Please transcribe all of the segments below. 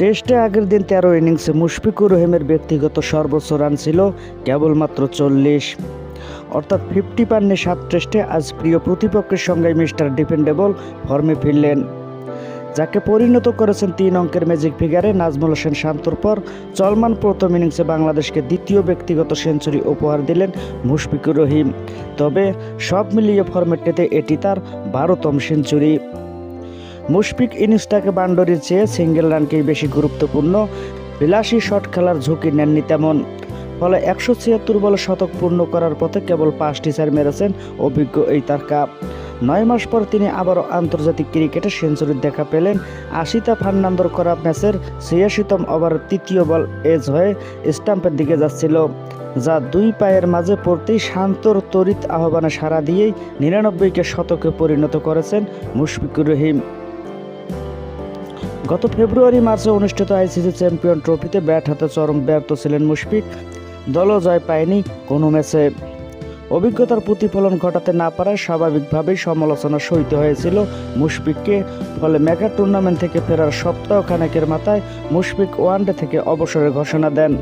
টেস্টে আগের দিন তেরো ইনিংসে মুশফিকুর রহিমের ব্যক্তিগত সর্বোচ্চ রান ছিল কেবলমাত্র চল্লিশ। অর্থাৎ ফিফটি পাননি সাত টেস্টে আজ প্রিয় প্রতিপক্ষের সঙ্গে মিস্টার ডিফেন্ডেবল ফর্মে ফিরলেন। যাকে পরিণত করেছেন তিন অঙ্কের ম্যাজিক ফিগারে নাজমুল হোসেন শান্তর পর চলমান প্রথম ইনিংসে বাংলাদেশকে দ্বিতীয় ব্যক্তিগত সেঞ্চুরি উপহার দিলেন মুশফিকুর রহিম। তবে সব মিলিয়ে ফরম্যাটটিতে এটি তার বারোতম সেঞ্চুরি। মুশফিক ইনিংসটাকে বান্ডরির চেয়ে সিঙ্গেল রানকেই বেশি গুরুত্বপূর্ণ। বিলাসী শট খেলার ঝুঁকি নেননি তেমন। ফলে একশো ছিয়াত্তর বলে শতক পূর্ণ করার পথে কেবল পাঁচটি চার মেরেছেন অভিজ্ঞ এই তারকা। নয় মাস পর তিনি আবারও আন্তর্জাতিক ক্রিকেটে সেঞ্চুরির দেখা পেলেন। আশিতা ফার্নান্দোর করা ম্যাচের ছিয়াশিতম ওভার তৃতীয় বল এজ হয়ে স্টাম্পের দিকে যাচ্ছিল, যা দুই পায়ের মাঝে পড়তেই শান্তর তড়িৎ আহ্বানে সাড়া দিয়েই নিরানব্বইকে শতকে পরিণত করেছেন মুশফিকুর রহিম। গত ফেব্রুয়ারি মার্চে অনুষ্ঠিত আইসিসি চ্যাম্পিয়ন ট্রফিতে ব্যাট হাতে চরম ব্যর্থ ছিলেন মুশফিক। দলও জয় পায়নি কোনো ম্যাচে। অভিজ্ঞতার প্রতিফলন ঘটাতে না পারায় স্বাভাবিকভাবেই সমালোচনা সইতে হয়েছিল মুশফিককে। ফলে মেগা টুর্নামেন্ট থেকে ফেরার সপ্তাহ খানেকের মাথায় মুশফিক ওয়ানডে থেকে অবসরের ঘোষণা দেন।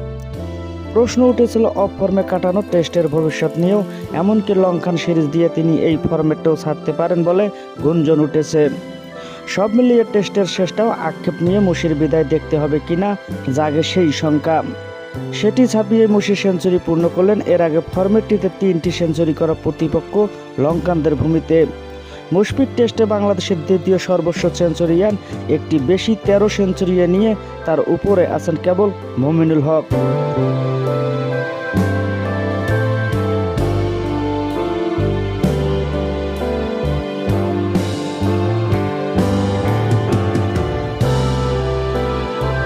প্রশ্ন উঠেছিল অফ ফর্মে কাটানো টেস্টের ভবিষ্যৎ নিয়েও, এমনকি লঙ্কান সিরিজ দিয়ে তিনি এই ফর্মেটটাও ছাড়তে পারেন বলে গুঞ্জন উঠেছে। সব মিলিয়ে টেস্টের শেষটাও আক্ষেপ নিয়ে মুশির বিদায় দেখতে হবে কিনা জাগে সেই শঙ্কা। সেটি ছাপিয়ে মুশি সেঞ্চুরি পূর্ণ করলেন। এর আগে ফরম্যাটটিতে তিনটি সেঞ্চুরি করা প্রতিপক্ষ লঙ্কানদের ভূমিতে। মুশফিক টেস্টে বাংলাদেশের দ্বিতীয় সর্বোচ্চ সেঞ্চুরিয়ান, একটি বেশি তেরো সেঞ্চুরিয়া নিয়ে তার উপরে আছেন কেবল মমিনুল হক।